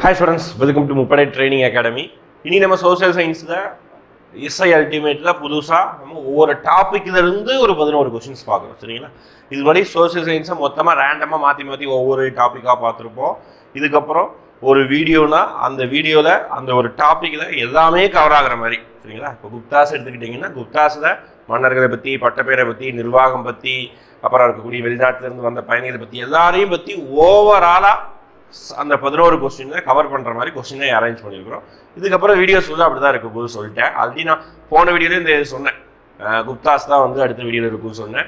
Hi students welcome to முப்படை training academy இனி நம்ம சோசியல் சயின்ஸில் எஸ்ஐ அல்டிமேட்டில் புதுசாக நம்ம ஒவ்வொரு டாப்பிக்ல இருந்து ஒரு பதினோரு கொஷின்ஸ் பார்க்குறோம் சரிங்களா? இது மாதிரி சோஷியல் சயின்ஸை மொத்தமாக ரேண்டமாக மாற்றி மாற்றி ஒவ்வொரு டாப்பிக்காக பார்த்துருப்போம். இதுக்கப்புறம் ஒரு வீடியோனா அந்த வீடியோவில் அந்த ஒரு டாப்பிக்கில் எல்லாமே கவர் ஆகிற மாதிரி சரிங்களா? இப்போ குப்தாஸ் எடுத்துக்கிட்டிங்கன்னா குப்தாஸில் மன்னர்களை பற்றி பட்டப்பேரை பற்றி நிர்வாகம் பற்றி அப்புறம் இருக்கக்கூடிய வெளிநாட்டிலேருந்து வந்த பயணிகளை பற்றி எல்லாரையும் பற்றி ஓவராலாக அந்த பதினோரு கொஸ்டினை கவர் பண்ணுற மாதிரி கொஸ்டினை அரேஞ்ச் பண்ணியிருக்கிறோம் இதுக்கப்புறம் வீடியோஸ் வந்து அப்படி தான் இருக்க போது சொல்லிட்டேன். ஆல்ரெடி நான் போன வீடியோவில் இந்த இது சொன்னேன். குப்தாஸ் தான் வந்து அடுத்த வீடியோவில் இருக்கும்னு சொன்னேன்.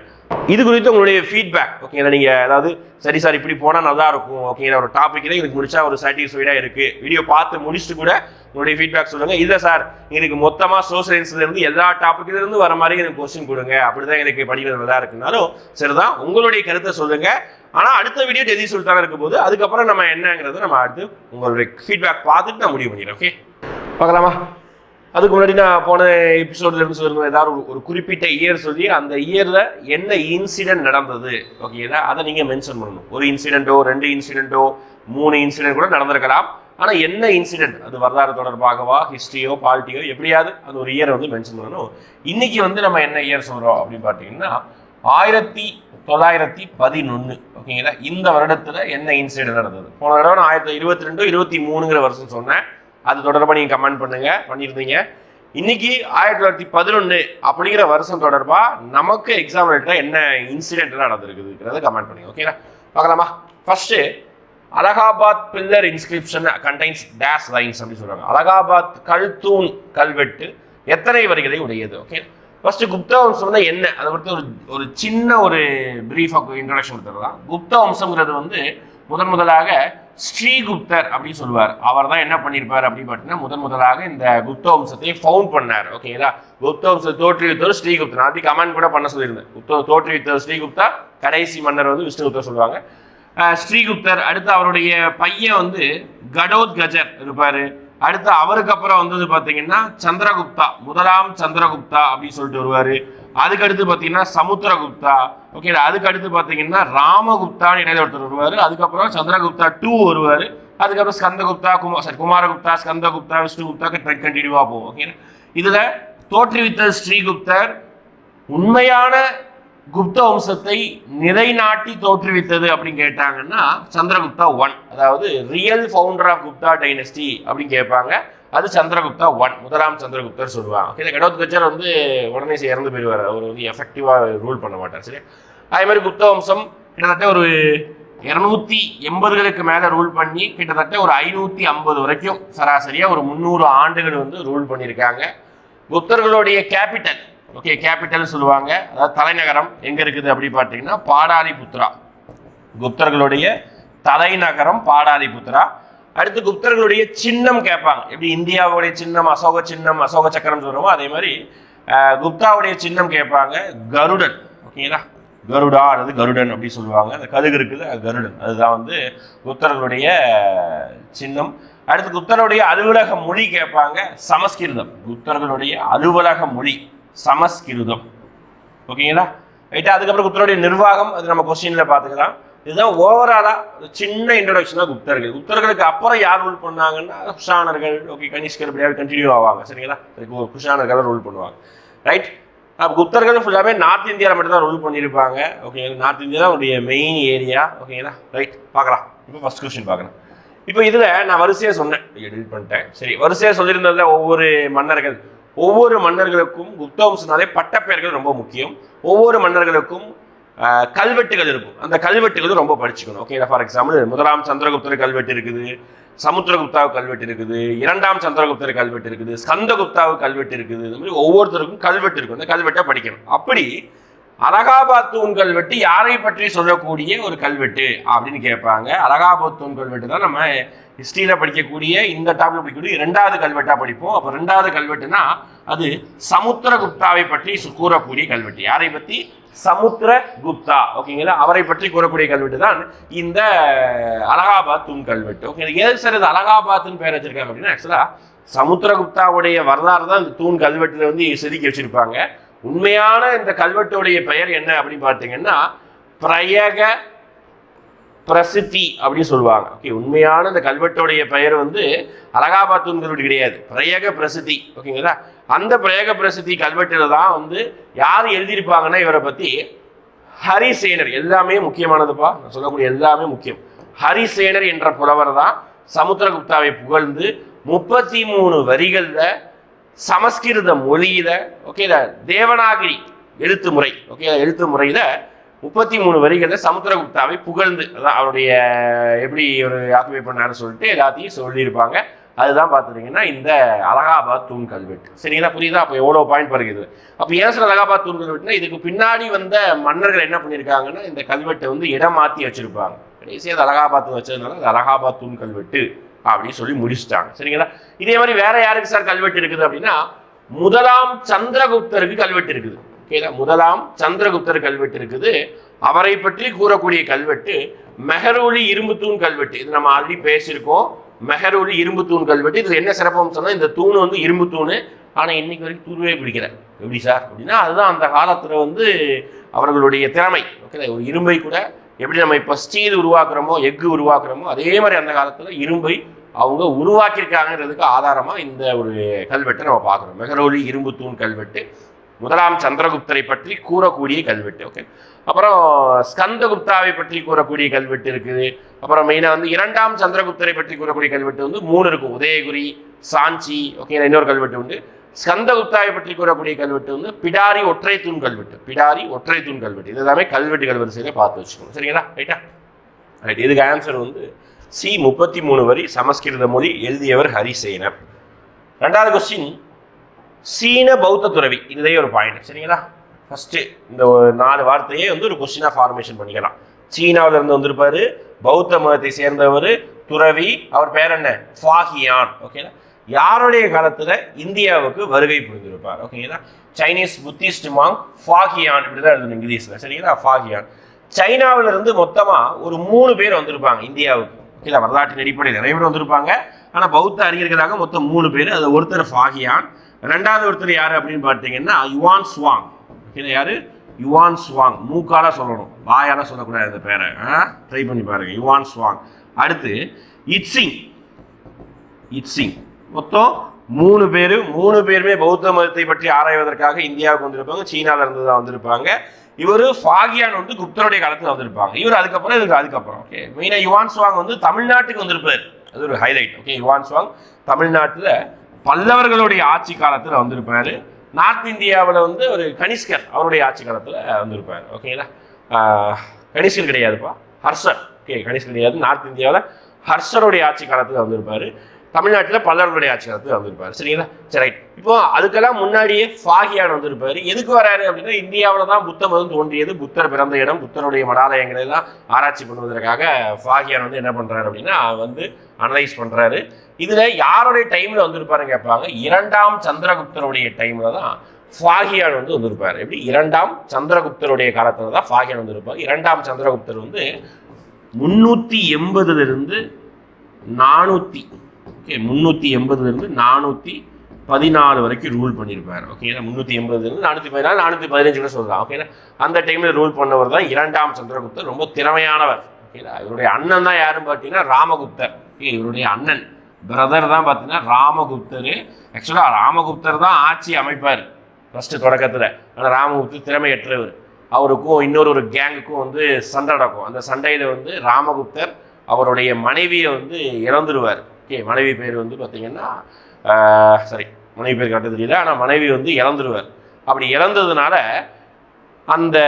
இது குறித்து உங்களுடைய ஃபீட்பேக் ஓகேங்களா நீங்கள் அதாவது சரி சார் இப்படி போனால் நல்லா இருக்கும் ஓகேங்களா ஒரு டாப்பிக்கில் எனக்கு முடிச்சா ஒரு சாட்டிஸ்ஃபைடாக இருக்குது வீடியோ பார்த்து முடிச்சுட்டு கூட உங்களுடைய ஃபீட்பேக் சொல்லுங்கள் இல்லை சார் எனக்கு மொத்தமாக சோசியல்ஸ்லேருந்து எல்லா டாப்பிக்லேருந்து வர மாதிரி எனக்கு கொஸ்டின் கொடுங்க அப்படி தான் எனக்கு படிக்கிறது நல்லா இருக்குனாலும் சரிதான். உங்களுடைய கருத்தை சொல்லுங்கள் ஆனால் அடுத்த வீடியோ டெதி சுல்தான் இருக்கும் போது அதுக்கப்புறம் நம்ம என்னங்கிறத நம்ம அடுத்து உங்களுடைய ஃபீட்பேக் பார்த்துட்டு நான் முடிவு பண்ணிடுறேன் ஓகே பார்க்கலாமா? அதுக்கு முன்னாடி நான் போன எபிசோட்லேருந்து இருந்து ஏதாவது ஒரு- குறிப்பிட்ட இயர் சொல்லி அந்த இயரில் என்ன இன்சிடென்ட் நடந்தது ஓகேங்களா அதை நீங்கள் மென்ஷன் பண்ணணும். ஒரு இன்சிடெண்ட்டோ ரெண்டு இன்சிடென்ட்டோ மூணு இன்சிடென்ட் கூட நடந்திருக்கலாம். ஆனால் என்ன இன்சிடென்ட் அது வரலாறு தொடர்பாகவா ஹிஸ்ட்ரியோ பாலிட்டியோ எப்படியாவது அந்த ஒரு இயரை வந்து மென்ஷன் பண்ணணும். இன்னைக்கு வந்து நம்ம என்ன இயர் சொல்கிறோம் அப்படின்னு பார்த்தீங்கன்னா ஆயிரத்தி தொள்ளாயிரத்தி பதினொன்று ஓகேங்களா? இந்த வருடத்தில் என்ன இன்சிடென்ட் நடந்தது? போன தடவை நான் ஆயிரத்தி இருபத்தி ரெண்டு இருபத்தி மூணுங்கிற வருஷம் சொன்னேன். அது தொடர்பாக நீங்கள் கமெண்ட் பண்ணுங்க பண்ணியிருந்தீங்க. இன்னைக்கு ஆயிரத்தி தொள்ளாயிரத்தி பதினொன்று அப்படிங்கிற வருஷம் தொடர்பாக நமக்கு எக்ஸாம் எழுத என்ன இன்சிடென்ட் நடந்திருக்குதுங்கிறத கமெண்ட் பண்ணுங்க ஓகேங்களா? பார்க்கலாமா? First Allahabad pillar inscription contains dash lines அப்படின்னு சொல்கிறாங்க அலகாபாத் கல்தூன் கல்வெட்டு எத்தனை வரிகளை உடையது? ஓகே? ஃபர்ஸ்ட் குப்தா வம்சம்னா என்ன? அதை பற்றி ஒரு ஒரு சின்ன ஒரு பிரீஃபாக இன்ட்ரடக்ஷன் கொடுத்துடலாம் குப்தா வம்சம்ங்கிறது வந்து முதன் முதலாக ஸ்ரீகுப்தர் அப்படின்னு சொல்லுவார். அவர் தான் என்ன பண்ணியிருப்பார் அப்படின்னு பார்த்தீங்கன்னா முதன் முதலாக இந்த குப்த வம்சத்தை ஃபவுண்ட் பண்ணார். ஓகேங்களா குப்த வம்சத்தை தோற்றுவித்தவர் ஸ்ரீகுப்தர். நான் அப்படி கமெண்ட் கூட பண்ண சொல்லியிருந்தேன். குப்த தோற்றுவித்தவர் ஸ்ரீகுப்தா கடைசி மன்னர் வந்து விஷ்ணுகுப்தர் சொல்லுவாங்க. ஸ்ரீகுப்தர் அடுத்து அவருடைய பையன் வந்து கடோத் கஜர் இருப்பார். அடுத்து அவருக்கு அப்புறம் வந்தது பார்த்தீங்கன்னா சந்திரகுப்தா. முதலாம் சந்திரகுப்தா அப்படின்னு சொல்லிட்டு வருவாரு. அதுக்கடுத்து பார்த்தீங்கன்னா சமுத்திரகுப்தா. ஓகே அதுக்கு அடுத்து ராமகுப்தான்னு இடையில ஒருத்தர் அதுக்கப்புறம் சந்திரகுப்தா டூ வருவார். அதுக்கப்புறம் ஸ்கந்தகுப்தா குமார் சாரி குமாரகுப்தா ஸ்கந்தகுப்தா விஷ்ணுகுப்தா கண்டினியூவாக போகும் ஓகே இதில் தோற்றுவித்த ஸ்ரீகுப்தர் உண்மையான குப்த வம்சத்தை நிலைநாட்டி தோற்றுவித்தது அப்படின்னு கேட்டாங்கன்னா சந்திரகுப்தா ஒன் அதாவது real founder of Gupta dynasty அப்படின்னு கேட்பாங்க. அது சந்திரகுப்தா ஒன் முதலாம் சந்திரகுப்தர் சொல்லுவாங்க. ஓகே கடவுத்கச்சர் வந்து உடனே சே- இறந்து போயிடுவார். அவர் வந்து எஃபெக்டிவாக ரூல் பண்ண மாட்டார் சரி. அதே மாதிரி குப்த வம்சம் கிட்டத்தட்ட ஒரு இரநூத்தி எண்பதுகளுக்கு மேலே ரூல் பண்ணி கிட்டத்தட்ட ஒரு ஐநூற்றி ஐம்பது வரைக்கும் சராசரியாக ஒரு முந்நூறு ஆண்டுகள் வந்து ரூல் பண்ணியிருக்காங்க. குப்தர்களுடைய கேபிட்டல் ஓகே கேபிட்டல்னு சொல்லுவாங்க. அதாவது தலைநகரம் எங்கே இருக்குது அப்படின்னு பார்த்தீங்கன்னா பாடாலிபுத்ரா குப்தர்களுடைய தலைநகரம் பாடாலிபுத்ரா அடுத்து குப்தர்களுடைய சின்னம் கேட்பாங்க. எப்படி இந்தியாவுடைய சின்னம் அசோக சின்னம் அசோக சக்கரம் சொல்கிறோமோ அதே மாதிரி குப்தாவுடைய சின்னம் கேட்பாங்க கருடன். ஓகேங்களா கருடா அல்லது கருடன் அப்படி சொல்லுவாங்க. அந்த கதுகு இருக்குது கருடன். அதுதான் வந்து குப்தர்களுடைய சின்னம். அடுத்து குப்தருடைய அலுவலக மொழி கேட்பாங்க சமஸ்கிருதம். குப்தர்களுடைய அலுவலக மொழி. சமஸ்கிருதம். ஓகேங்களா? ரைட்டா அதுக்கப்புறம் குப்தருடைய நிர்வாகம் அது நம்ம கொஸ்டின்ல பார்த்துக்கலாம். இதுதான் ஓவராலாக சின்ன இன்ட்ரோடக்ஷனாக குப்தர்கள். குப்தர்களுக்கு அப்புறம் யார் ரூல் பண்ணாங்கன்னா குஷானர்கள். ஓகே கனிஷ்கர் இப்படியாவது கண்டினியூ ஆவாங்க சரிங்களா? குஷானர்கள் ரூல் பண்ணுவாங்க. ரைட் அப்போ குப்தர்கள் ஃபுல்லாகவே நார்த் இந்தியாவில் மட்டும் தான் ரூல் பண்ணியிருப்பாங்க. ஓகேங்களா நார்த் இந்தியா தான் உடைய மெயின் ஏரியா ஓகேங்களா? ரைட் பார்க்கலாம். இப்போ ஃபர்ஸ்ட் கொஸ்டின் பார்க்கலாம். இப்போ இதில் நான் வரிசையாக சொன்னேன். எடிட் பண்ணிட்டேன். சரி வரிசையாக சொல்லியிருந்ததில் ஒவ்வொரு மன்னர்கள். ஒவ்வொரு மன்னர்களுக்கும் குப்தவம்சனாலே பட்டப்பெயர்கள் ரொம்ப முக்கியம். ஒவ்வொரு மன்னர்களுக்கும் கல்வெட்டுகள் இருக்கும். அந்த கல்வெட்டுகளும் ரொம்ப படிச்சுக்கணும். ஓகே ஃபார் எக்ஸாம்பிள் முதலாம் சந்திரகுப்தர் கல்வெட்டு இருக்குது. சமுத்திரகுப்தாவுக்கு கல்வெட்டு இருக்குது. இரண்டாம் சந்திரகுப்தர் கல்வெட்டு இருக்குது. ஸ்கந்தகுப்தாவுக்கு கல்வெட்டு இருக்குது. இந்த மாதிரி ஒவ்வொருத்தருக்கும் கல்வெட்டு இருக்கும். அந்த கல்வெட்டை படிக்கணும். அப்படி அலகாபாத் தூண் கல்வெட்டு யாரை பற்றி சொல்லக்கூடிய ஒரு கல்வெட்டு அப்படின்னு கேட்பாங்க. அலகாபாத் தூண் கல்வெட்டு தான் நம்ம ஹிஸ்டரியில் படிக்கக்கூடிய இந்த டாபிக் படிக்கக்கூடிய இரண்டாவது கல்வெட்டாக படிப்போம். அப்போ ரெண்டாவது கல்வெட்டுனா அது சமுத்திரகுப்தாவை பற்றி சு- கூறக்கூடிய கல்வெட்டு. யாரை பற்றி சமுத்திரகுப்தா. ஓகேங்களா அவரை பற்றி கூறக்கூடிய கல்வெட்டு தான் இந்த அலகாபாத் தூண் கல்வெட்டு. ஓகே எது சார் இது? அலகாபாத்னு பேர் வச்சிருக்காங்க அப்படின்னா ஆக்சுவலாக சமுத்திரகுப்தாவுடைய வரலாறு தான் இந்த தூண் கல்வெட்டில் வந்து செதுக்கி வச்சிருப்பாங்க. உண்மையான இந்த கல்வெட்டுடைய பெயர் என்ன அப்படின்னு பார்த்தீங்கன்னா பிரயக பிரசித்தி அப்படின்னு சொல்லுவாங்க. ஓகே உண்மையான இந்த கல்வெட்டுடைய பெயர் வந்து அலகாபாத் கிடையாது. பிரயக பிரசித்தி. ஓகேங்களா அந்த பிரயக பிரசித்தி கல்வெட்டில் தான் வந்து யார் எழுதியிருப்பாங்கன்னா இவரை பற்றி ஹரிசேனர். எல்லாமே முக்கியமானதுப்பா. நான் சொல்லக்கூடிய எல்லாமே முக்கியம். ஹரிசேனர் என்ற புலவர் தான் சமுத்திரகுப்தாவை புகழ்ந்து முப்பத்தி மூணு வரிகளில் சமஸ்கிருத மொழியில ஓகே தேவநாகிரி எழுத்து முறை. ஓகே எழுத்து முறையில் முப்பத்தி மூணு வரிகளில் சமுத்திரகுப்தாவை புகழ்ந்து அதான் அவருடைய எப்படி ஒரு ஆக்குபை பண்ணாருன்னு சொல்லிட்டு எல்லாத்தையும் சொல்லியிருப்பாங்க. அதுதான் பார்த்துட்டீங்கன்னா இந்த அலகாபாத் தூண் கல்வெட்டு. சரிங்களா? புரியுதா? அப்போ எவ்வளோ பாயிண்ட் வருகிறது அப்போ ஏன் சார் அலகாபாத் தூண் கல்வெட்டுனா இதுக்கு பின்னாடி வந்த மன்னர்கள் என்ன பண்ணியிருக்காங்கன்னா இந்த கல்வெட்டை வந்து இடம் மாற்றி வச்சுருப்பாங்க. கடைசியாக அது அலகாபாத் வச்சதுனால அது அலகாபாத் தூண் கல்வெட்டு அப்படின்னு சொல்லி முடிச்சுட்டாங்க. சரிங்களா? இதே மாதிரி வேற யாருக்கு சார் கல்வெட்டு இருக்குது அப்படின்னா முதலாம் சந்திரகுப்தருக்கு கல்வெட்டு இருக்குது. ஓகேதா முதலாம் சந்திரகுப்தர் கல்வெட்டு இருக்குது. அவரை பற்றி கூறக்கூடிய கல்வெட்டு மெஹரூலி இரும்பு தூண் கல்வெட்டு. இது நம்ம ஆல்ரெடி பேசியிருக்கோம். மெஹரூலி இரும்பு தூண் கல்வெட்டு. இதில் என்ன சிறப்பம்சம்னா இந்த தூண் வந்து இரும்பு தூண் ஆனால் இன்னைக்கு வரைக்கும் தூண்வே பிடிக்கல. எப்படி சார் அப்படின்னா அதுதான் அந்த காலத்தில் வந்து அவர்களுடைய திறமை. ஓகே ஒரு இரும்பை கூட எப்படி நம்ம இப்போ ஸ்டீல் உருவாக்குறோமோ எஃகு உருவாக்குறோமோ அதே மாதிரி அந்த காலத்தில் இரும்பை அவங்க உருவாக்கியிருக்காங்கிறதுக்கு ஆதாரமாக இந்த ஒரு கல்வெட்டை நம்ம பார்க்குறோம். மெகரோலி இரும்பு தூண் கல்வெட்டு. முதலாம் சந்திரகுப்தரை பற்றி கூறக்கூடிய கல்வெட்டு ஓகே அப்புறம் ஸ்கந்தகுப்தாவை பற்றி கூறக்கூடிய கல்வெட்டு இருக்குது. அப்புறம் மெயினாக வந்து இரண்டாம் சந்திரகுப்தரை பற்றி கூறக்கூடிய கல்வெட்டு வந்து மூணு இருக்கும். உதயகுரி சாஞ்சி ஓகே இன்னொரு கல்வெட்டு உண்டு. ஸ்கந்தகுப்தாவை பற்றி கூறக்கூடிய கல்வெட்டு வந்து பிடாரி ஒற்றை தூண் கல்வெட்டு. பிடாரி ஒற்றை தூண் கல்வெட்டு. இது எல்லாமே கல்வெட்டுகள் வரிசையில் பார்த்து வச்சுக்கணும் சரிங்களா? ரைட்டா ரைட் இதுக்கு ஆன்சர் வந்து சி முப்பத்தி மூணு வரி சமஸ்கிருத மொழி எழுதியவர் ஹரிசேனர். ரெண்டாவது கொஸ்டின் சீன பௌத்த துறவி. இதுதே ஒரு பாயிண்ட் சரிங்களா? ஃபர்ஸ்ட் இந்த ஒரு நாலு வார்த்தையே வந்து ஒரு கொஸ்டினாக ஃபார்மேஷன் பண்ணிக்கலாம். சீனாவுல இருந்து வந்திருப்பாரு பௌத்த மதத்தை சேர்ந்தவர் துறவி அவர் பேர் என்ன? ஃபாஹியான் ஓகேங்களா யாருடைய காலத்துல இந்தியாவுக்கு வருகை புரிந்திருப்பார் ஓகேங்களா சைனீஸ் புத்திஸ்ட் மாங் ஃபாகியான் இப்படி தான் எழுதணும் இங்கிலீஷ்ல சரிங்களா? ஃபாகியான் சைனாவுல இருந்து மொத்தமா ஒரு மூணு பேர் வந்திருப்பாங்க இந்தியாவுக்கு ஓகேங்களா வரலாற்றின் அடிப்படையில் நிறைய பேர் வந்திருப்பாங்க. ஆனா பௌத்த அறிஞர்களாக மொத்தம் மூணு பேர் அது ஒருத்தர் ஃபாகியான் ரெண்டாவது ஒருத்தர் யார் அப்படின்னு பார்த்தீங்கன்னா யுவான் ஸ்வாங் ஓகேங்களா யார்? யுவான் ஸ்வாங் மூக்கால சொல்லணும். வாயால் சொல்லக்கூடாது இந்த பேரை. ட்ரை பண்ணி பாருங்க. யுவான் ஸ்வாங் அடுத்து இட்சிங் இட்சிங் மொத்தம் மூணு பேர் மூணு பேருமே பௌத்த மதத்தை பற்றி ஆராய்வதற்காக இந்தியாவுக்கு வந்திருப்பாங்க. சீனாவில் இருந்து தான் வந்திருப்பாங்க. இவர் ஃபாகியான் வந்து குப்தருடைய காலத்தில் வந்திருப்பாங்க. இவர் அதுக்கப்புறம் இதுக்கு அதுக்கப்புறம். ஓகே? மெயினாக யுவான் சுவாங் வந்து தமிழ்நாட்டுக்கு வந்திருப்பார். அது ஒரு ஹைலைட் ஓகே? யுவான் சுவாங் தமிழ்நாட்டில் பல்லவர்களுடைய ஆட்சி காலத்தில் வந்திருப்பார். நார்த் இந்தியாவில் வந்து ஒரு கனிஷ்கர் அவருடைய ஆட்சி காலத்தில் வந்திருப்பார். ஓகேங்களா ஆஹ், கனிஷ்கர் கிடையாதுப்பா. ஹர்ஷர். ஓகே கனிஷ்கர் கிடையாது. நார்த் இந்தியாவில் ஹர்ஷருடைய ஆட்சி காலத்தில் வந்திருப்பார். தமிழ்நாட்டில் பல்லவர்களுடைய ஆட்சி காலத்தில் வந்திருப்பாரு. சரிங்களா? சரி இப்போ அதுக்கெல்லாம் முன்னாடியே ஃபாகியான் வந்திருப்பார். எதுக்கு வராரு அப்படின்னா இந்தியாவில் தான் புத்த மதம் தோன்றியது. புத்தர் பிறந்த இடம் புத்தருடைய மடாலயங்களை எல்லாம் ஆராய்ச்சி பண்ணுவதற்காக ஃபாகியான் வந்து என்ன பண்ணுறாரு அப்படின்னா வந்து அனலைஸ் பண்ணுறாரு இதில் யாருடைய டைமில் வந்திருப்பாருன்னு கேட்பாங்க? இரண்டாம் சந்திரகுப்தருடைய டைமில் தான் ஃபாகியான் வந்து வந்திருப்பார். எப்படி? இரண்டாம் சந்திரகுப்தருடைய காலத்தில் தான் ஃபாகியான் வந்திருப்பார். இரண்டாம் சந்திரகுப்தர் வந்து முன்னூற்றி எண்பதுலேருந்து நானூற்றி ஓகே முந்நூற்றி எண்பதுலேருந்து நானூற்றி பதினாலு வரைக்கும் ரூல் பண்ணியிருப்பார் ஓகேங்களா முந்நூற்றி எண்பதுலேருந்து நானூற்றி பதினாலு நானூற்றி பதினஞ்சு கூட சொல்லலாம். ஓகேங்களா அந்த டைமில் ரூல் பண்ணவர் தான் இரண்டாம் சந்திரகுப்தர் ரொம்ப திறமையானவர். ஓகேங்களா இவருடைய அண்ணன் தான் யாருன்னு பார்த்தீங்கன்னா ராமகுப்தர். ஓகே இவருடைய அண்ணன் பிரதர் தான் பார்த்தீங்கன்னா ராமகுப்தர். ஆக்சுவலாக ராமகுப்தர் தான் ஆட்சி அமைப்பார் ஃபஸ்ட்டு தொடக்கத்தில். ஆனால் ராமகுப்தர் திறமையற்றவர். அவருக்கும் இன்னொரு ஒரு கேங்குக்கும் வந்து சண்டை நடக்கும். அந்த சண்டையில் வந்து ராமகுப்தர் அவருடைய மனைவியை வந்து இறந்துருவார். ஓகே மனைவி பேர் வந்து பார்த்தீங்கன்னா சரி மனைவி பேர் கட்ட தெரியல ஆனால் மனைவி வந்து இறந்துருவார். அப்படி இறந்ததுனால அந்த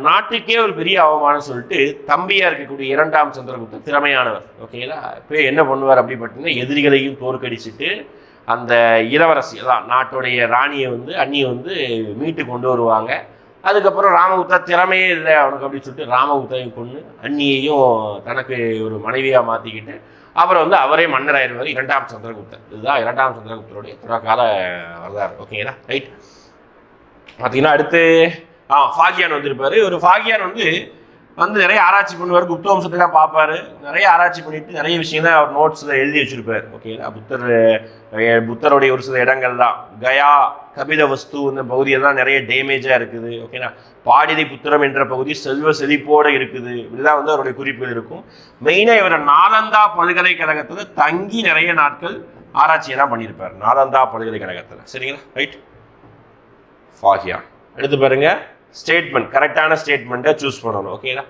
நாட்டுக்கே ஒரு பெரிய அவமானம் சொல்லிட்டு தம்பியாக இருக்கக்கூடிய இரண்டாம் சந்திரகுப்தர் திறமையானவர் ஓகேங்களா இப்போ என்ன பண்ணுவார் அப்படி பார்த்தீங்கன்னா எதிரிகளையும் தோற்கடிச்சிட்டு அந்த இளவரசி அதான் நாட்டுடைய ராணியை வந்து அண்ணியை வந்து மீட்டு கொண்டு வருவாங்க. அதுக்கப்புறம் ராமகுப்தா திறமையே இல்லை அவனுக்கு அப்படின்னு சொல்லிட்டு ராமகுப்தாவையும் கொண்டு அண்ணியையும் தனக்கு ஒரு மனைவியாக மாற்றிக்கிட்டு அப்புறம் வந்து அவரே மன்னர் ஆயிடுவார். இரண்டாம் சந்திரகுப்தர். இதுதான் இரண்டாம் சந்திரகுப்தருடைய தொடக்கால வரலாறு. ஓகேங்களா ரைட் பார்த்தீங்கன்னா அடுத்து ஆ ஃபாகியான் வந்திருப்பாரு. ஒரு ஃபாகியான் வந்து வந்து நிறைய ஆராய்ச்சி பண்ணுவார். குப்த வம்சத்தெல்லாம் பார்ப்பார். நிறைய ஆராய்ச்சி பண்ணிட்டு நிறைய விஷயங்களை அவர் நோட்ஸில் எழுதி வச்சிருப்பார். ஓகேங்களா புத்தர் புத்தருடைய ஒரு சில இடங்கள் தான். கயா கபில வஸ்து இந்த பகுதியெல்லாம் நிறைய டேமேஜாக இருக்குது. ஓகேனா பாடிதை புத்திரம் என்ற பகுதி செல்வ செழிப்போடு இருக்குது. இதுதான் வந்து அவருடைய குறிப்புகள் இருக்கும். மெயினாக இவர் நாலந்தா பல்கலைக்கழகத்தில் தங்கி நிறைய நாட்கள் ஆராய்ச்சியெல்லாம் பண்ணியிருப்பார். நாலந்தா பல்கலைக்கழகத்தில். சரிங்களா? ரைட் ஃபாகியா எடுத்து பாருங்கள் ஸ்டேட்மெண்ட் கரெக்டான ஸ்டேட்மெண்ட்டை சூஸ் பண்ணணும் ஓகேங்களா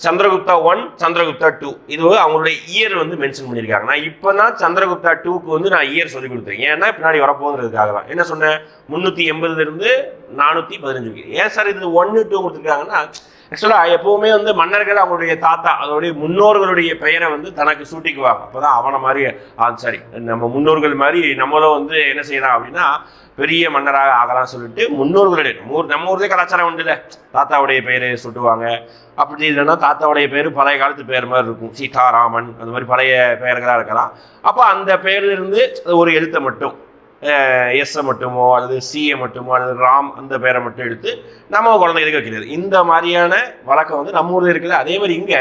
சந்திரகுப்தா ஒன் சந்திரகுப்தா டூ இது அவங்களுடைய இயர் வந்து மென்ஷன் பண்ணியிருக்காங்க. நான் இப்போ தான் சந்திரகுப்தா டூக்கு வந்து நான் இயர் சொல்லி கொடுத்தேன் ஏன்னா பின்னாடி வரப்போங்கிறதுக்காக தான். என்ன சொன்னேன்? முந்நூற்றி எண்பதுலேருந்து நானூற்றி பதினஞ்சு ஏன் சார் இது ஒன்று டூ கொடுத்துருக்காங்கன்னா ஆக்சுவலாக எப்போவுமே வந்து மன்னர்கள் அவங்களுடைய தாத்தா அதோடைய முன்னோர்களுடைய பெயரை வந்து தனக்கு சூட்டிக்குவாங்க. அப்போ தான் அவனை மாதிரி ஆ சரி நம்ம முன்னோர்கள் மாதிரி நம்மளும் வந்து என்ன செய்யலாம் அப்படின்னா பெரிய மன்னராக ஆகலாம் சொல்லிட்டு முன்னோர்களுடைய நம்ம ஊர் நம்ம ஊர்லேயே கலாச்சாரம் உண்டுல. தாத்தாவுடைய பெயரை சுட்டுவாங்க. அப்படி இல்லைன்னா தாத்தாவுடைய பேர் பழைய காலத்து பேர் மாதிரி இருக்கும். சீதாராமன் அந்த மாதிரி பழைய பெயர்களாக இருக்கலாம். அப்போ அந்த பெயர்லேருந்து இருந்து ஒரு எழுத்தை மட்டும். எஸ்ஸை மட்டுமோ அல்லது சிஏ மட்டுமோ அல்லது ராம் அந்த பேரை மட்டும் எடுத்து நம்ம குழந்தைகளுக்கு வைக்கிறது. இந்த மாதிரியான வழக்கம் வந்து நம்ம ஊரில் இருக்குது அதே மாதிரி இங்கே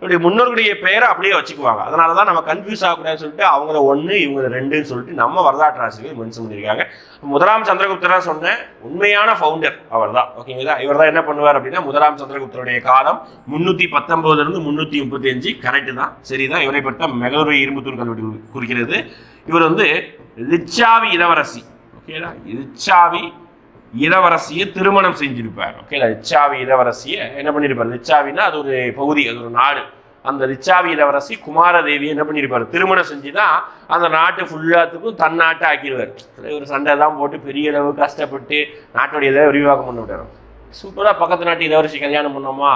இப்படி முன்னோர்களுடைய பெயரை அப்படியே வச்சுக்குவாங்க. அதனால தான் நம்ம கன்ஃபியூஸ் ஆகக்கூடாதுன்னு சொல்லிட்டு அவங்கள ஒன்று இவங்க ரெண்டுன்னு சொல்லிட்டு நம்ம வரலாற்று ஆசிரியர் மென்ஷன் பண்ணியிருக்காங்க. முதலாம் சந்திரகுப்தரா சொன்னேன் உண்மையான ஃபவுண்டர் அவர் தான் ஓகேங்களா இவர் தான் என்ன பண்ணுவார் அப்படின்னா முதலாம் சந்திரகுப்தருடைய காலம் முந்நூற்றி பத்தொம்போதுலேருந்து முந்நூற்றி முப்பத்தி அஞ்சு கரெக்டு தான். சரிதான். இவரை பட்ட மெகலூர் இரும்புத்தூர் கல்வெட்டு குறிக்கிறது. இவர் வந்து லிச்சாவி இளவரசி. ஓகேங்களா லிச்சாவி இளவரசியை திருமணம் செஞ்சிருப்பார். ஓகேங்களா லிச்சாவி இளவரசியை என்ன பண்ணியிருப்பார் லிச்சாவின்னா அது ஒரு பகுதி அது ஒரு நாடு. அந்த லிச்சாவி இளவரசி குமாரதேவி என்ன பண்ணியிருப்பார் திருமணம் செஞ்சு தான் அந்த நாட்டு ஃபுல்லாத்துக்கும் தன் நாட்டை ஆக்கிடுவார். ஒரு சண்டை எல்லாம் போட்டு பெரிய அளவு கஷ்டப்பட்டு நாட்டுடைய இதை விரிவாக்கம் பண்ண விட்டார் சூப்பராக பக்கத்து நாட்டு இளவரசி கல்யாணம் பண்ணோமா?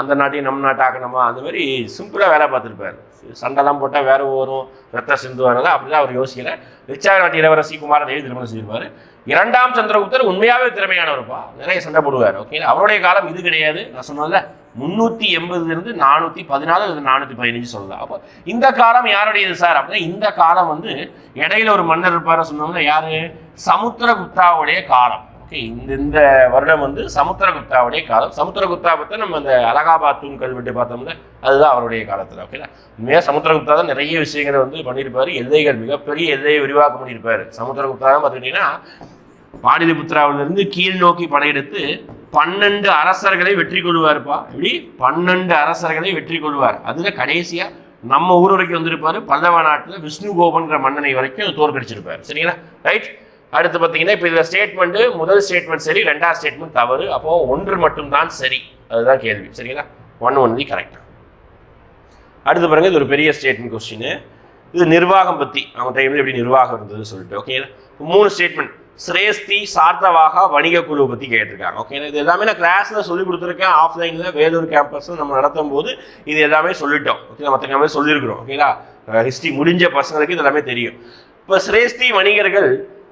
அந்த நாட்டையும் நம்ம நாட்டை ஆக்கணுமா அந்த மாதிரி சிம்பிளாக வேலை பார்த்துருப்பார். சண்டைலாம் போட்டால் வேற வரும் ரத்த சிந்து வரதா அப்படிதான் அவர் யோசிக்கல ரிச்சாக நாட்டு இளவரசி எழுதி திருமணம் செய்திருப்பார். இரண்டாம் சந்திரகுப்தர் உண்மையாகவே திறமையானவர்ப்பா. நிறைய சண்டை போடுவார் ஓகே அவருடைய காலம் இது கிடையாது. நான் சொன்னதில்ல முந்நூற்றி எண்பதுலேருந்து நானூற்றி பதினாலு நானூற்றி பதினஞ்சு சொல்லலாம் அப்போ இந்த காலம் யாருடையது சார்? அப்படின்னா இந்த காலம் வந்து இடையில ஒரு மன்னர் இருப்பார் சொன்னோம்னா யார்? சமுத்திரகுப்தாவுடைய காலம். ஓகே இந்த இந்த வருடம் வந்து சமுத்திரகுப்தாவுடைய காலம். சமுத்திரகுப்தா பற்றி நம்ம இந்த அலகாபாத் தூண் கல்வெட்டு பார்த்தோம்ல அதுதான் அவருடைய காலத்தில் ஓகேங்களா உண்மையாக சமுத்திரகுப்தா தான் நிறைய விஷயங்களை வந்து பண்ணியிருப்பார். எல்லைகள் மிகப்பெரிய எல்லையை விரிவாக்கம் பண்ணியிருப்பாரு சமுத்திரகுப்தா தான் பார்த்துக்கிட்டிங்கன்னா பாடிலிபுத்திராவிலிருந்து கீழ் நோக்கி படையெடுத்து பன்னெண்டு அரசர்களை வெற்றி கொள்வார்ப்பா. எப்படி? பன்னெண்டு அரசர்களை வெற்றி கொள்வார். அதில் கடைசியாக நம்ம ஊர் வரைக்கும் வந்திருப்பார் பல்லவ நாட்டில் விஷ்ணு கோபன்ற மன்னனை வரைக்கும் தோற்கடிச்சிருப்பார். சரிங்களா? ரைட் அடுத்து பார்த்தீங்கன்னா இப்போ இதில் ஸ்டேட்மெண்ட் முதல் ஸ்டேட்மெண்ட் சரி ரெண்டாவது ஸ்டேட்மெண்ட் தவறு. அப்போ ஒன்று மட்டும்தான் சரி. அதுதான் கேள்வி. சரிங்களா? ஒன் ஒன் தி கரெக்ட் அடுத்து பாருங்க இது ஒரு பெரிய ஸ்டேட்மெண்ட் கொஸ்டின் இது நிர்வாகம் பற்றி அவங்க டைம்ல எப்படி நிர்வாகம் இருந்தது சொல்லிட்டு ஓகேங்களா மூணு ஸ்டேட்மெண்ட் சிரேஸ்தி சார்த்தவாக வணிக குழு பற்றி கேட்டிருக்காங்க ஓகே இது எல்லாமே நான் கிளாஸில் சொல்லி கொடுத்துருக்கேன். ஆஃப்லைனில் வேலூர் கேம்பஸில் நம்ம நடத்தும் போது இது எல்லாமே சொல்லிட்டோம் ஓகே மற்ற கேம்பஸ் சொல்லியிருக்கிறோம் ஓகேங்களா ஹிஸ்ட்ரி முடிஞ்ச பசங்களுக்கு இது எல்லாமே தெரியும். இப்போ சிரேஸ்தி வணிகர்கள்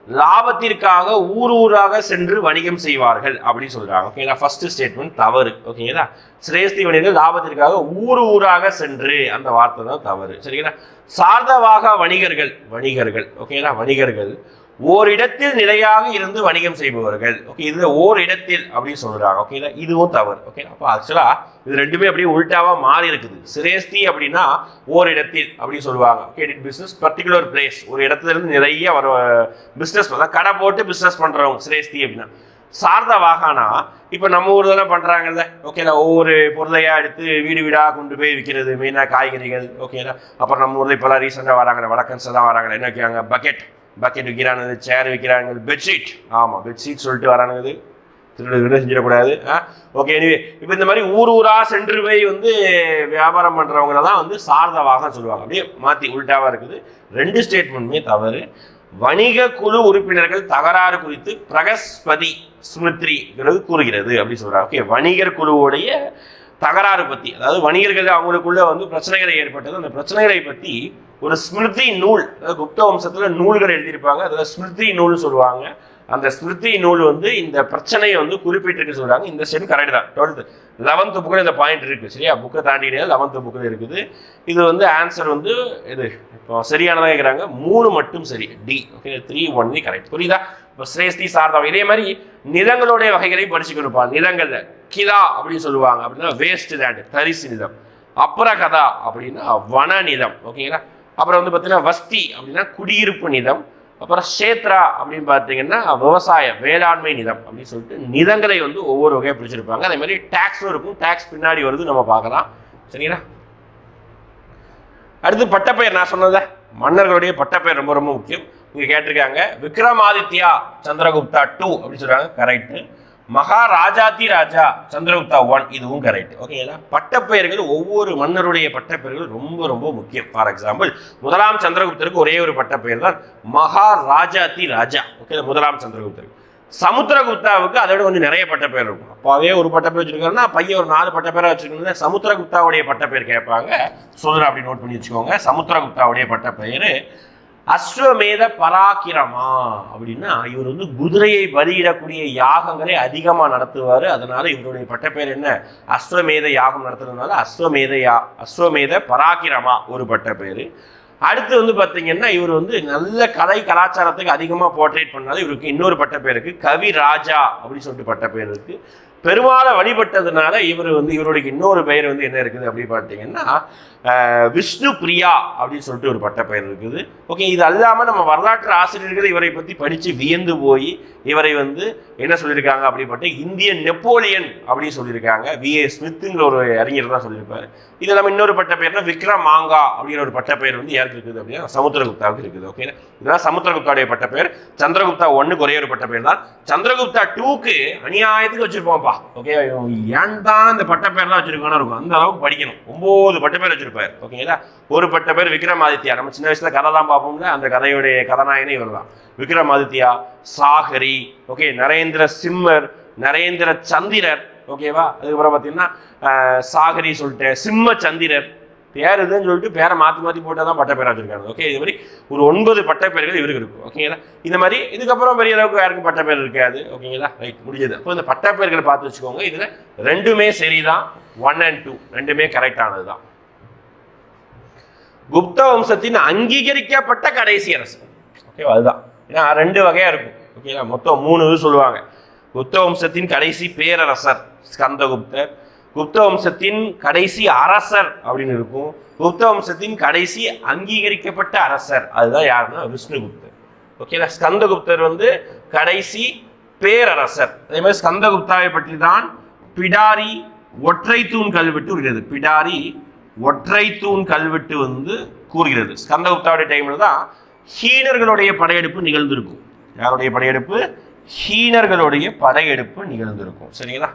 லாபத்திற்காக ஊர் ஊராக சென்று வணிகம் செய்வார்கள் அப்படின்னு சொல்றாங்க. ஓகேங்களா ஃபர்ஸ்ட் ஸ்டேட்மெண்ட் தவறு. ஓகேங்களா சிரேஸ்தி வணிகர்கள் லாபத்திற்காக ஊர் ஊராக சென்று அந்த வார்த்தை தான் தவறு. சரிங்களா? சார்தவாக வணிகர்கள் வணிகர்கள். ஓகேங்களா வணிகர்கள். ஓரிடத்தில் நிலையாக இருந்து வணிகம் செய்பவர்கள். ஓகே இது ஓரிடத்தில் அப்படின்னு சொல்றாங்க. ஓகேங்களா இதுவும் தவறு. ஓகே அப்போ ஆக்சுவலா இது ரெண்டுமே அப்படியே உல்டாவா மாறி இருக்குது. சிரேஸ்தி அப்படின்னா ஓரிடத்தில் அப்படின்னு சொல்லுவாங்க. ஓகே பிஸ்னஸ் பர்டிகுலர் பிளேஸ் ஒரு இடத்துல இருந்து நிறைய வர பிசினஸ் கடை போட்டு பிஸ்னஸ் பண்றவங்க சிரேஸ்தி அப்படின்னா. சார்ந்த வாகானா இப்போ நம்ம ஊர்தலாம் பண்ணுறாங்கல்ல ஓகேங்களா ஒவ்வொரு பொருளையாக எடுத்து வீடு வீடாக கொண்டு போய் விற்கிறது மெயினாக காய்கறிகள். ஓகேங்களா அப்புறம் நம்ம ஊரில் இப்போலாம் ரீசெண்டாக வராங்க வடக்கன்ஸ் தான் வராங்க என்ன வைக்கிறாங்க பக்கெட் பக்கெட் விற்கிறானுங்க சேர் விற்கிறாங்க பெட்ஷீட் ஆமாம் பெட்ஷீட் சொல்லிட்டு வரானுங்க திருடு செஞ்சிடக்கூடாது. ஆ ஓகே எனிவே இப்போ இந்த மாதிரி ஊர் ஊராக சென்று போய் வந்து வியாபாரம் பண்ணுறவங்கள தான் வந்து சாரதவாக சொல்லுவாங்க. அப்படியே மாற்றி உல்டாவாக இருக்குது. ரெண்டு ஸ்டேட்மெண்ட்டுமே தவறு. வணிக குழு உறுப்பினர்கள் தகராறு குறித்து பிரகஸ்பதி ஸ்மிருத்ரிங்கிறது கூறுகிறது அப்படின்னு சொல்கிறாங்க ஓகே வணிகர் குழுவுடைய தகராறு பற்றி அதாவது வணிகர்கள் அவங்களுக்குள்ள வந்து பிரச்சனைகள் ஏற்பட்டது. அந்த பிரச்சனைகளை பற்றி ஒரு ஸ்மிருதி நூல் அதாவது குப்த வம்சத்தில் நூல்கள் எழுதியிருப்பாங்க. அதில் ஸ்மிருதி நூல்னு சொல்லுவாங்க. அந்த ஸ்மிருதி நூல் வந்து இந்த பிரச்சனையை வந்து குறிப்பிட்டிருக்கு சொல்கிறாங்க இந்த சென் கரெக்ட் தான். டுவெல்த்து லெவன்த்து புக்கில் இந்த பாயிண்ட் இருக்குது சரியா? புக்கை தாண்டி லெவன்த்து புக்கில் இருக்குது. இது வந்து ஆன்சர் வந்து இது இப்போ சரியானதாக கேட்குறாங்க மூணு மட்டும் சரி. D okay three one correct புரியுதா? இப்போ சிரேஸ்தி சார்தம் இதே மாதிரி நிலங்களுடைய வகைகளை படிச்சு கொடுப்பான் நிலங்கள்ல கிதா அப்படின்னு சொல்லுவாங்க. அப்படின்னா வேஸ்ட் லேண்ட் தரிசு நிலம் அப்புறகதா அப்படின்னா வன நிலம் ஓகேங்களா அப்புறம் வந்து பார்த்தீங்கன்னா வஸ்தி அப்படின்னா குடியிருப்பு நிலம் அப்புறம் சேத்ரா அப்படின்னு பார்த்தீங்கன்னா விவசாய வேளாண்மை நிலம் அப்படின்னு சொல்லிட்டு நிலங்களை வந்து ஒவ்வொரு வகையாக பிடிச்சிருப்பாங்க அதே மாதிரி டேக்ஸும் இருக்கும். டேக்ஸ் பின்னாடி வருது நம்ம பார்க்கலாம். சரிங்களா? அடுத்து பட்டப்பெயர் நான் சொன்னத. மன்னர்களுடைய பட்டப்பெயர் ரொம்ப ரொம்ப முக்கியம். இங்கே கேட்டிருக்காங்க விக்ரமாதித்யா சந்திரகுப்தா டூ அப்படின்னு சொல்கிறாங்க கரெக்டு மகாராஜாதி ராஜா சந்திரகுப்தா ஒன் இதுவும் கரெக்ட் ஓகேங்களா பட்டப்பெயர்கள் ஒவ்வொரு மன்னருடைய பட்டப்பெயர்கள் ரொம்ப ரொம்ப முக்கியம். ஃபார் எக்ஸாம்பிள் முதலாம் சந்திரகுப்தருக்கு ஒரே ஒரு பட்டப்பெயர் தான் மகாராஜாதி ராஜா. ஓகே முதலாம் சந்திரகுப்தருக்கு சமுத்திரகுப்தாவுக்கு அதை விட கொஞ்சம் நிறைய பட்டப்பேர் இருக்கும். அப்பாவே ஒரு பட்டப்பேர் வச்சிருக்காருன்னா பையன் ஒரு நாலு பட்டப்பேராக வச்சிருக்கணும் சமுத்திரகுப்தாவுடைய பட்டப்பேர் கேட்பாங்க. சொல்றேன் அப்படி நோட் பண்ணி வச்சுக்கோங்க. சமுத்திரகுப்தாவுடைய பட்டப்பெயர் அஸ்வமேத பராக்கிரமா அப்படின்னா இவர் வந்து குதிரையை பலியிடக்கூடிய யாகங்களை அதிகமாக நடத்துவார். அதனால இவருடைய பட்டப்பேர் என்ன? அஸ்வமேத யாகம் நடத்துறதுனால அஸ்வமேத யா அஸ்வமேத பராக்கிரமா ஒரு பட்டப்பேர். அடுத்து வந்து பார்த்தீங்கன்னா இவர் வந்து நல்ல கலை கலாச்சாரத்துக்கு அதிகமாக போர்ட்ரேட் பண்ணாலும் இவருக்கு இன்னொரு பட்டப்பேருக்கு கவி ராஜா அப்படின்னு சொல்லிட்டு பட்டப்பேர் இருக்குது பெருமாளை வழிபட்டதுனால இவர் வந்து இவருடைய இன்னொரு பெயர் வந்து என்ன இருக்குது அப்படின்னு பார்த்தீங்கன்னா விஷ்ணு பிரியா அப்படின்னு சொல்லிட்டு ஒரு பட்ட பெயர் இருக்குது. ஓகே இது அல்லாமல் நம்ம வரலாற்று ஆசிரியர்கள் இவரை பற்றி படித்து வியந்து போய் இவரை வந்து என்ன சொல்லியிருக்காங்க அப்படிப்பட்ட இந்திய நெப்போலியன் அப்படின்னு சொல்லியிருக்காங்க. வி. ஏ. ஸ்மித்துங்கிற ஒரு அறிஞர் தான் சொல்லியிருப்பார். இது இல்லாமல் இன்னொரு பட்ட பெயர்னா விக்ரம் மாங்கா அப்படிங்கிற ஒரு பட்ட பெயர் வந்து யாருக்கு இருக்குது அப்படின்னா சமுத்திரகுப்தாவுக்கு இருக்குது. ஓகே இதெல்லாம் சமுத்திரகுப்தாவுடைய பட்ட பெயர். சந்திரகுப்தா ஒன்றுக்கு ஒரே ஒரு பட்ட பெயர் தான். சந்திரகுப்தா டூக்கு அநியாயத்துக்கு வச்சுருப்போம்ப்பா ஓகே ஏன் தான் இந்த பட்டப்பேர்லாம் பேர்லாம் வச்சிருக்கோன்னு இருக்கும். அந்த அளவுக்கு படிக்கணும். ஒம்பது பட்ட பேர் வச்சிருப்பாரு ஓகேங்களா ஒரு பட்ட பேர் விக்ரமாதித்யா. நம்ம சின்ன வயசுல கதை தான் பார்ப்போம்ல அந்த கதையுடைய கதாநாயகனே இவர் தான் விக்ரமாதித்யா சாகரி ஓகே நரேந்திர சிம்மர் நரேந்திர சந்திரர் ஓகேவா அதுக்கப்புறம் பார்த்தீங்கன்னா சாகரி சொல்லிட்டேன் சிம்ம சந்திரர் பேர் இதுன்னு சொல்லிட்டு பேரை மாற்றி மாற்றி போட்டால் தான் பட்ட வச்சிருக்காங்க ஓகே இது மாதிரி ஒரு ஒன்பது பட்டப்பேர்கள் இவருக்கு இருக்கும் ஓகேங்களா இந்த மாதிரி இதுக்கப்புறம் பெரிய அளவுக்கு யாருக்கும் பட்ட பேர் இருக்காது ஓகேங்களா ரைட் முடிஞ்சது. அப்போ இந்த பட்டப்பேர்களை பார்த்து வச்சுக்கோங்க. இதில் ரெண்டுமே சரி தான் ஒன் அண்ட் டூ ரெண்டுமே கரெக்டானது தான் குப்த வம்சத்தின் அங்கீகரிக்கப்பட்ட கடைசி அரசு. ஓகேவா அதுதான். ஏன்னா ரெண்டு வகையாக இருக்கும். ஓகேங்களா மொத்தம் மூணு இது சொல்லுவாங்க. குப்த வம்சத்தின் கடைசி பேரரசர் ஸ்கந்தகுப்தர் குப்த வம்சத்தின் கடைசி அரசர் அப்படின்னு இருக்கும். குப்த வம்சத்தின் கடைசி அங்கீகரிக்கப்பட்ட அரசர். அதுதான் யாருன்னா விஷ்ணுகுப்தர். ஓகேங்களா ஸ்கந்தகுப்தர் வந்து கடைசி பேரரசர். அதே மாதிரி ஸ்கந்தகுப்தாவை பற்றி தான் பிடாரி ஒற்றை தூண் கல்வெட்டு கூறுகிறது. பிடாரி ஒற்றை தூண் கல்வெட்டு வந்து கூறுகிறது. ஸ்கந்தகுப்தாவுடைய டைம்ல தான் ஹீனர்களுடைய படையெடுப்பு நிகழ்ந்திருக்கும். யாருடைய படையெடுப்பு? ஹீனர்களுடைய படையெடுப்பு நிகழ்ந்திருக்கும். சரிங்களா?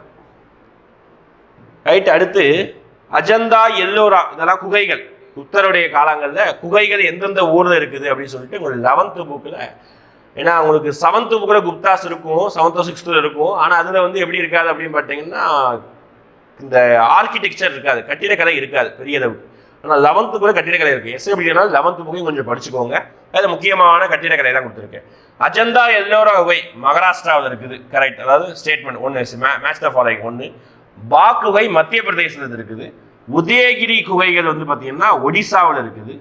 ரைட் அடுத்து அஜந்தா எல்லோரா இதெல்லாம் குகைகள். புத்தருடைய காலங்களில் குகைகள் எந்தெந்த ஊரில் இருக்குது அப்படின்னு சொல்லிட்டு உங்களுக்கு லெவன்த்து புக்கில் ஏன்னா உங்களுக்கு செவன்த்து புக்கில் குப்தாஸ் இருக்கும் செவன்த்தோ சிக்ஸ்த்தில் இருக்கும். ஆனால் அதில் வந்து எப்படி இருக்காது அப்படின்னு பார்த்தீங்கன்னா இந்த ஆர்கிடெக்சர் இருக்காது கட்டிடக்கலை இருக்காது பெரிய அளவு. ஆனால் லெவன்த்து கூட கட்டிடக்கலை இருக்குது எஸ் எப்படினாலும் லெவன்த்து புக்கையும் கொஞ்சம் படிச்சுக்கோங்க. அது முக்கியமான கட்டிடக்கலை தான் கொடுத்துருக்கேன் அஜந்தா எல்லோரா குகை மகாராஷ்டிராவில் இருக்குது கரெக்ட் அதாவது ஸ்டேட்மெண்ட் ஒன்று மேட்ச் த ஃபாலோயிங் ஒன்று பாக்குகை மத்திய பிரதேசத்தில் இருக்குது. உதயகிரி குகைகள் வந்து பார்த்தீங்கன்னா ஒடிசாவில் இருக்குது.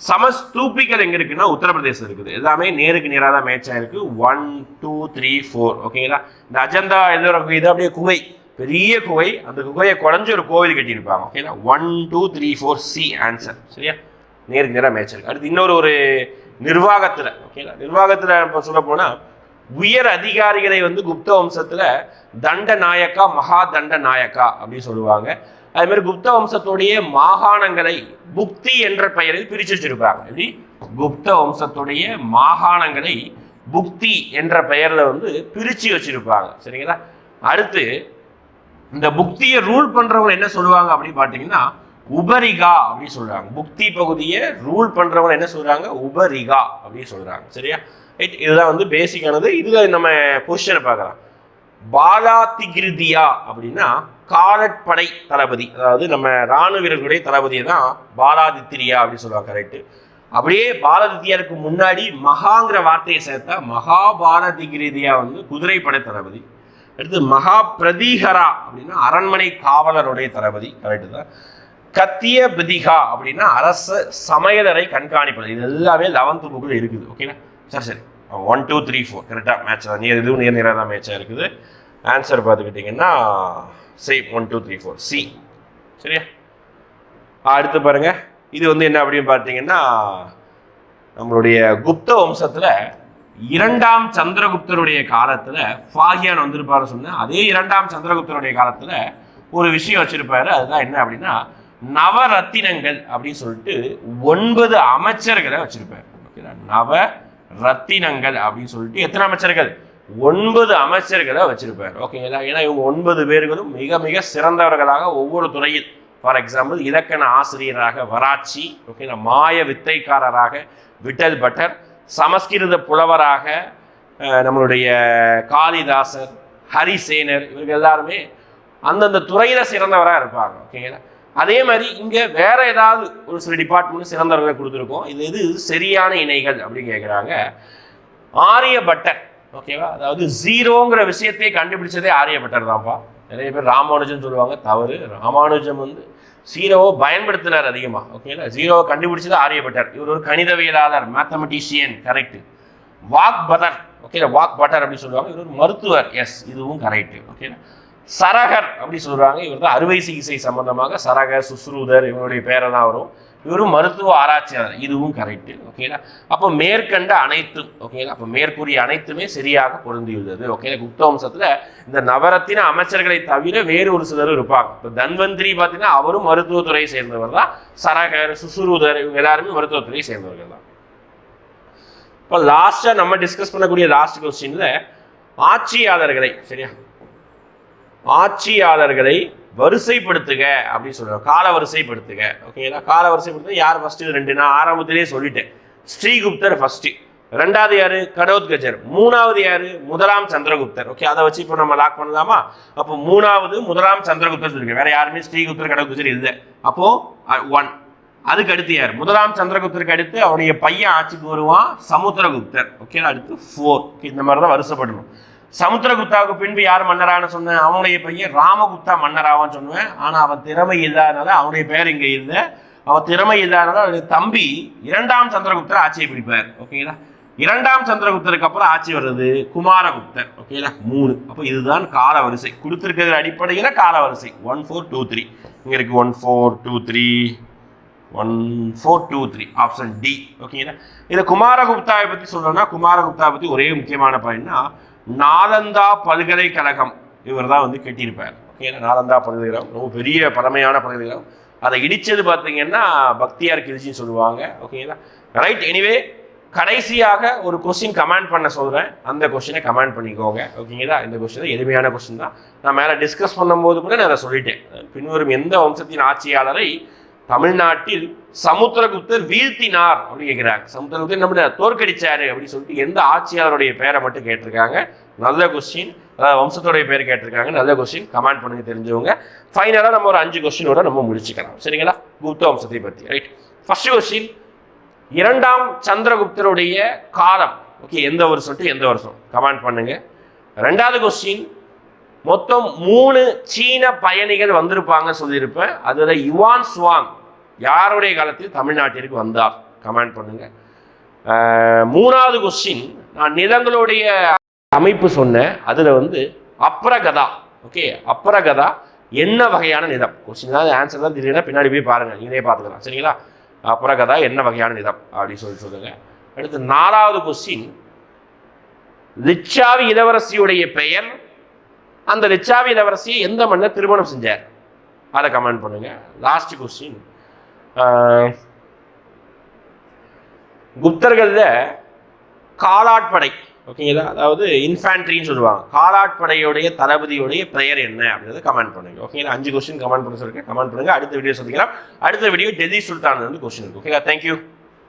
சமஸ்தூபிகள் எங்கே இருக்குன்னா உத்தரப்பிரதேசம் இருக்குது. எல்லாமே நேருக்கு நேராக தான் மேட்ச் ஆயிருக்கு. ஒன் டூ த்ரீ ஃபோர் ஓகேங்களா இந்த அஜந்தா எல்லோரா குகை? இது அப்படியே குகை. பெரிய குகை. அந்த குகையை குறைஞ்சு ஒரு கோவில் கட்டியிருப்பாங்க. ஓகேங்களா one two three four C answer சரியா? நேருக்கு நேராக மேட்ச் இருக்குது அடுத்து இன்னொரு ஒரு நிர்வாகத்தில் ஓகேங்களா நிர்வாகத்தில் இப்போ சொல்ல போனால் உயர் அதிகாரிகளை வந்து குப்த வம்சத்துல தண்ட நாயக்கா மகா தண்ட நாயக்கா அப்படின்னு சொல்லுவாங்க. அதே மாதிரி குப்த வம்சத்துடைய மாகாணங்களை புக்தி என்ற பெயரில் பிரிச்சு வச்சிருப்பாங்க எப்படி? குப்த வம்சத்துடைய மாகாணங்களை புக்தி என்ற பெயர்ல வந்து பிரிச்சு வச்சிருப்பாங்க சரிங்களா? அடுத்து இந்த புக்தியை ரூல் பண்றவங்க என்ன சொல்லுவாங்க அப்படின்னு பார்த்தீங்கன்னா உபரிகா அப்படின்னு சொல்றாங்க. புக்தி பகுதியை ரூல் பண்றவங்க என்ன சொல்றாங்க? உபரிகா அப்படின்னு சொல்றாங்க. சரியா? ரைட் இதுதான் வந்து பேசிக்கானது இதில் நம்ம பொசிஷனை பார்க்கலாம். பாலா திகிருதியா அப்படின்னா காலட்படை தளபதி. அதாவது நம்ம இராணுவ வீரர்களுடைய தளபதியை தான் பாலாதித்ரியா அப்படின்னு சொல்லுவாங்க கரெக்டு அப்படியே பாலதித்யாருக்கு முன்னாடி மகாங்கிற வார்த்தையை சேர்த்தா மகாபாரதிகிருதியா வந்து குதிரைப்படை தளபதி. அடுத்து மகா பிரதீகரா அப்படின்னா அரண்மனை காவலருடைய தளபதி கரெக்டு தான்? கத்திய பிரதிகா அப்படின்னா அரச சமையலறை கண்காணிப்பது. இது எல்லாமே லெவன்த் புக்கில் இருக்குது ஓகேங்களா சரி சரி. ஒன் டூ த்ரீ ஃபோர் கரெக்டாக மேட்ச் தான். நேர் இதுவும் நேர் நேராக தான் மேட்சாக இருக்குது. ஆன்சர் பார்த்துக்கிட்டிங்கன்னா same one two three four C சரியா? அடுத்து பாருங்கள் இது வந்து என்ன அப்படின்னு பார்த்தீங்கன்னா நம்மளுடைய குப்த வம்சத்தில் இரண்டாம் சந்திரகுப்தருடைய காலத்தில் ஃபாகியான் வந்திருப்பாரு சொன்னேன். அதே இரண்டாம் சந்திரகுப்தருடைய காலத்தில் ஒரு விஷயம் வச்சுருப்பாரு. அதுதான் என்ன அப்படின்னா நவரத்தினங்கள் அப்படின்னு சொல்லிட்டு ஒன்பது அமைச்சர்களை வச்சுருப்பார். ஓகேங்களா நவ ரத்தினங்கள் அப்படின்னு சொல்லிட்டு எத்தனை அமைச்சர்கள்? ஒன்பது அமைச்சர்களை வச்சிருப்பார். ஓகேங்களா ஏன்னா இவங்க ஒன்பது பேர்களும் மிக மிக சிறந்தவர்களாக ஒவ்வொரு துறையில். ஃபார் எக்ஸாம்பிள் இலக்கண ஆசிரியராக வராட்சி ஓகேங்களா மாய வித்தைக்காரராக விட்டல் பட்டர் சமஸ்கிருத புலவராக நம்மளுடைய காளிதாசர் ஹரிசேனர் இவர்கள் எல்லாருமே அந்தந்த துறையில சிறந்தவராக இருப்பாங்க. ஓகேங்களா அதே மாதிரி இங்கே வேற ஏதாவது ஒரு சில டிபார்ட்மெண்ட் சிறந்தவர்களை கொடுத்துருக்கோம். இது இது சரியான இணைகள் அப்படின்னு கேட்குறாங்க ஆரியபட்டர். ஓகேவா அதாவது ஜீரோங்கிற விஷயத்தையே கண்டுபிடிச்சதே ஆரியபட்டர் தான்ப்பா. நிறைய பேர் ராமானுஜம் சொல்லுவாங்க தவறு. ராமானுஜம் வந்து ஜீரோவை பயன்படுத்தினார் அதிகமாக ஓகேங்களா ஜீரோவை கண்டுபிடிச்சது ஆரியபட்டர். இவர் ஒரு கணிதவியலாளர் மேத்தமெட்டிஷியன் கரெக்ட் வாக் பதர் ஓகே வாக் பட்டர் அப்படின்னு சொல்லுவாங்க. இவர் ஒரு மருத்துவர். எஸ் இதுவும் கரெக்ட் ஓகேங்களா சரகர் அப்படி சொல்கிறாங்க இவர் தான் அறுவை சிகிச்சை சம்பந்தமாக சரகர் சுஸ்ரூதர் இவருடைய பேரெல்லாம் வரும். இவரும் மருத்துவ ஆராய்ச்சியாளர். இதுவும் கரெக்ட் ஓகேங்களா அப்போ மேற்கண்ட அனைத்தும் ஓகேங்களா அப்போ மேற்கூறிய அனைத்துமே சரியாக பொருந்தியுள்ளது ஓகேங்களா குப்தவம்சத்துல இந்த நவரத்தின அமைச்சர்களை தவிர வேறு ஒரு சிலரும் இருப்பாங்க. இப்போ தன்வந்திரி பார்த்தீங்கன்னா அவரும் மருத்துவத்துறையை சேர்ந்தவர் தான். சரகர் சுசுரூதர் இவங்க எல்லாருமே மருத்துவத்துறையை சேர்ந்தவர்கள் தான். இப்போ லாஸ்ட்டாக நம்ம டிஸ்கஸ் பண்ணக்கூடிய லாஸ்ட் கொஸ்டின்ல ஆட்சியாளர்களை சரியா? ஆட்சியாளர்களை வரிசைப்படுத்துக அப்படின்னு சொல்கிறோம் கால வரிசைப்படுத்துக ஓகேங்களா கால வரிசைப்படுத்த யார் ஃபர்ஸ்ட்டு ரெண்டு. நான் ஆரம்பத்திலேயே சொல்லிட்டேன். ஸ்ரீகுப்தர் ஃபஸ்ட்டு ரெண்டாவது யாரு? கடோத்கஜர் மூணாவது யாரு? முதலாம் சந்திரகுப்தர். ஓகே அதை வச்சு இப்போ நம்ம லாக் பண்ணலாமா? அப்போ மூணாவது முதலாம் சந்திரகுப்தர் இருக்கு வேற யாருமே ஸ்ரீகுப்தர் கடோத்கஜர் இல்லை. அப்போ ஒன் அதுக்கு அடுத்து யார்? முதலாம் சந்திரகுப்தருக்கு அடுத்து அவருடைய பையன் ஆட்சிக்கு வருவான் சமுத்திரகுப்தர். ஓகே அடுத்து ஃபோர் இந்த மாதிரி தான் வருஷப்படணும். சமுத்திரகுப்தாவுக்கு பின்பு யார் மன்னரான சொன்னேன். அவனுடைய பையன் ராமகுப்தா மன்னராவான்னு சொன்னேன் ஆனால் அவன் திறமை இல்லாதனால அவனுடைய பேர் இங்கே இல்லை. அவன் திறமை இல்லாதனால அவனுடைய தம்பி இரண்டாம் சந்திரகுப்தர் ஆட்சியை பிடிப்பார். ஓகேங்களா? இரண்டாம் சந்திரகுப்தருக்கு அப்புறம் ஆட்சி வர்றது குமாரகுப்தர். ஓகேங்களா? மூணு. அப்போ இதுதான் கால வரிசை கொடுத்துருக்கிற அடிப்படையில் கால வரிசை ஒன் ஃபோர் டூ த்ரீ இங்கே இருக்குது one four two three one four two three option D ஓகேங்களா? இதை குமாரகுப்தாவை பற்றி சொல்லணும்னா குமாரகுப்தா பற்றி ஒரே முக்கியமான பாயிண்ட்னா நாலந்தா பல்கலைக்கழகம். இவர் தான் வந்து கட்டியிருப்பார். ஓகேங்களா நாலந்தா பல்கலைக்கழகம். ரொம்ப பெரிய பழமையான பல்கலைக்கழகம். அதை இடித்தது பார்த்தீங்கன்னா பக்தியார் கிரிஜின்னு சொல்லுவாங்க. ஓகேங்களா? ரைட் எனிவே கடைசியாக ஒரு கொஸ்டின் கமெண்ட் பண்ண சொல்கிறேன் அந்த கொஸ்டினை கமெண்ட் பண்ணிக்கோங்க. ஓகேங்களா? இந்த கொஸ்டின் எளிமையான கொஸ்டின் தான். நான் மேலே டிஸ்கஸ் பண்ணும்போது கூட நான் அதை சொல்லிட்டேன். பின்வரும் எந்த வம்சத்தின் ஆட்சியாளரை தமிழ்நாட்டில் சமுத்திரகுப்தர் வீழ்த்தினார் அப்படின்னு கேட்குறாங்க சமுத்திரகுப்தர் நம்ம தோற்கடிச்சாரு அப்படின்னு சொல்லிட்டு எந்த ஆட்சியாளருடைய பேரை மட்டும் கேட்டிருக்காங்க. நல்ல கொஸ்டின் அதாவது வம்சத்துடைய பேர் கேட்டிருக்காங்க. நல்ல கொஸ்டின் கமெண்ட் பண்ணுங்க தெரிஞ்சவங்க. ஃபைனலாக நம்ம ஒரு அஞ்சு கொஸ்டினோட நம்ம முடிச்சுக்கலாம். சரிங்களா? குப்த வம்சத்தை பற்றி ரைட் ஃபர்ஸ்ட் கொஸ்டின் இரண்டாம் சந்திரகுப்தருடைய காலம். ஓகே எந்த வருஷம் எந்த வருஷம்? கமெண்ட் பண்ணுங்க. ரெண்டாவது கொஸ்டின் மொத்தம் மூணு சீன பயணிகள் வந்திருப்பாங்க சொல்லியிருப்பேன். அதில் யுவான் சுவாங் யாருடைய காலத்தில் தமிழ்நாட்டிற்கு வந்தார்? கமெண்ட் பண்ணுங்க. மூணாவது கொஸ்டின் நான் நிலங்களுடைய அமைப்பு சொன்னேன். அதில் வந்து அப்ரகதா ஓகே அப்ரகதா என்ன வகையான நிலம்? கொஸ்டின் தான் ஆன்சர் தான் தெரியல பின்னாடி போய் பாருங்கள் நீங்களே பார்த்துக்கலாம். சரிங்களா? அப்ரகதா என்ன வகையான நிலம்? அப்படின்னு சொல்லி சொல்லுங்க. அடுத்து நாலாவது கொஸ்டின் லிச்சாவி இளவரசியுடைய பெயர் அந்த லிச்சாவி இளவரசியை எந்த மன்னர் திருமணம் செஞ்சார்? அதை கமெண்ட் பண்ணுங்க. லாஸ்ட் கொஸ்டின் குப்தர்களில் காலாட்படை ஓகேங்களா அதாவது இன்ஃபேண்ட்ரின்னு சொல்லுவாங்க. காலாட்படையுடைய தளபதியுடைய பெயர் என்ன அப்படின்றத கமெண்ட் பண்ணுங்க. ஓகேங்களா அஞ்சு கொஸ்டின் கமெண்ட் பண்ண சொல்லிருக்கேன். கமெண்ட் பண்ணுங்க. அடுத்த வீடியோ சொல்லிக்கலாம் அடுத்த வீடியோ டெல்லி சுல்தான் வந்து கொஸ்டின் இருக்கு. ஓகேங்களா தேங்க்யூ